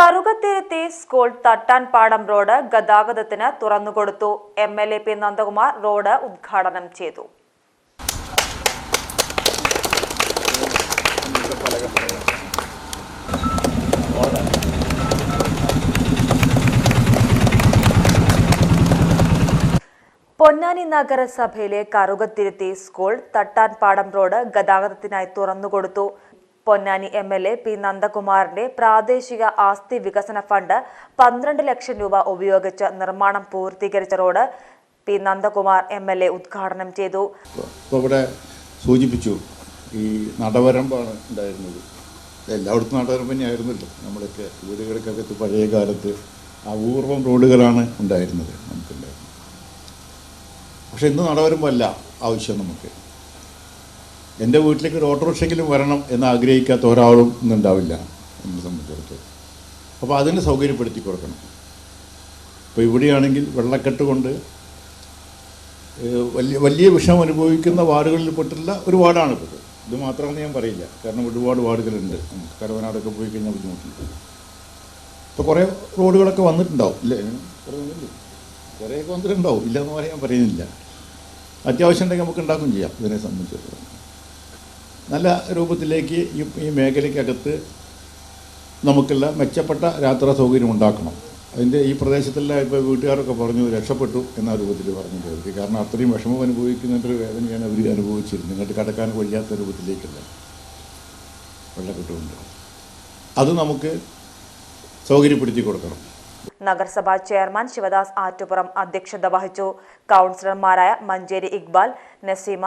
Karukathiruthi school Thattanpadam road ഗതാഗതത്തിന് തുറന്നുകൊടുത്തു. M L A P Nandakumar road ഉദ്ഘാടനം ചെയ്തു. പൊന്നാനി നഗരസഭയിലെ കറുകത്തിരുത്തി സ്കൂൾ തട്ടാൻപാടം റോഡ് ഗതാഗതത്തിനായി തുറന്നുകൊടുത്തു. Ponnani M L A P നന്ദകുമാറിന്റെ പ്രാദേശിക ആസ്തി വികസന ഫണ്ട് പന്ത്രണ്ട് ലക്ഷം രൂപ ഉപയോഗിച്ച് നിർമ്മാണം പൂർത്തീകരിച്ച road P Nandakumar M L A ഉദ്ഘാടനം ചെയ്തു. ഇവിടെ സൂചിപ്പിച്ചു ഈ നടവരമ്പാണ് ഉണ്ടായിരുന്നത്. എല്ലായിടത്തും നടവരമ്പ് തന്നെയായിരുന്നല്ലോ. നമ്മളൊക്കെ വീടുകൾക്കകത്ത് പഴയ കാലത്ത് അപൂർവം റോഡുകളാണ് ഉണ്ടായിരുന്നത് നമുക്കുണ്ടായിരുന്നത്. പക്ഷെ ഇന്ന് നടവരമ്പല്ല ആവശ്യം നമുക്ക്. എന്റെ വീട്ടിലേക്ക് ഒരു ഓട്ടോറിക്ഷയ്ക്കിലും വരണം എന്ന് ആഗ്രഹിക്കാത്ത ഒരാളും ഇന്നുണ്ടാവില്ല എന്നെ സംബന്ധിച്ചിടത്തോളം. അപ്പോൾ അതിന് സൗകര്യപ്പെടുത്തി കൊടുക്കണം. ഇപ്പോൾ ഇവിടെയാണെങ്കിൽ വെള്ളക്കെട്ട് കൊണ്ട് വലിയ വലിയ വിഷമം അനുഭവിക്കുന്ന വാർഡുകളിൽ പെട്ടുള്ള ഒരു വാർഡാണ് ഇത് മാത്രമാണ് ഞാൻ പറയില്ല. കാരണം ഒരുപാട് വാർഡുകളുണ്ട്. നമുക്ക് കരവനാടൊക്കെ പോയി കഴിഞ്ഞാൽ ബുദ്ധിമുട്ടുണ്ട്. ഇപ്പോൾ കുറേ റോഡുകളൊക്കെ വന്നിട്ടുണ്ടാവും. ഇല്ലേ? കുറേയൊക്കെ വന്നിട്ടുണ്ടാവും. ഇല്ലെന്ന് പറയാൻ പറയുന്നില്ല. അത്യാവശ്യം ഉണ്ടെങ്കിൽ നമുക്ക് ഉണ്ടാക്കും ചെയ്യാം. ഇതിനെ സംബന്ധിച്ചിടത്തോളം. നല്ല രൂപത്തിലേക്ക് ഈ മേഖലയ്ക്കകത്ത് നമുക്കുള്ള മെച്ചപ്പെട്ട യാത്രാ സൗകര്യം ഉണ്ടാക്കണം. അതിന്റെ ഈ പ്രദേശത്തുള്ള ഇപ്പോൾ വീട്ടുകാരൊക്കെ പറഞ്ഞു രക്ഷപ്പെട്ടു എന്ന രൂപത്തിൽ പറഞ്ഞു കേൾക്കി. കാരണം അത്രയും വിഷമം അനുഭവിക്കുന്നതിന്റെ വേദനയാണ് അവർ അനുഭവിച്ചിരുന്നത്. ഇങ്ങോട്ട് കടക്കാൻ കഴിയാത്ത രൂപത്തിലേക്കല്ല വെള്ളക്കെട്ടുകൊണ്ട്. അത് നമുക്ക് സൗകര്യപ്പെടുത്തി കൊടുക്കണം. നഗരസഭാ ചെയർമാൻ ശിവദാസ് ആറ്റുപുറം അധ്യക്ഷത വഹിച്ചു. കൗൺസിലർമാരായ മഞ്ചേരി ഇക്ബാൽ നസീമ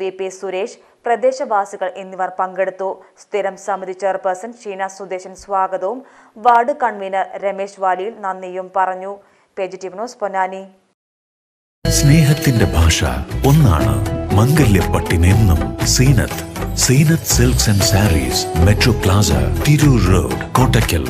വി പി സുരേഷ് പ്രദേശവാസികൾ എന്നിവർ പങ്കെടുത്തു. സ്ഥിരം സമിതി ചെയർപേഴ്സൺ ഷീന സുദേശൻ സ്വാഗതവും വാർഡ് കൺവീനർ രമേശ് വാലിയിൽ നന്ദിയും പറഞ്ഞു. ന്യൂസ് പൊന്നാനി. സ്നേഹത്തിന്റെ ഭാഷ ഒന്നാണ്. മംഗല്യപ്പട്ടിനെന്നും Seenath. Seenath silks and sarees metro plaza Tirur road Kottakkal.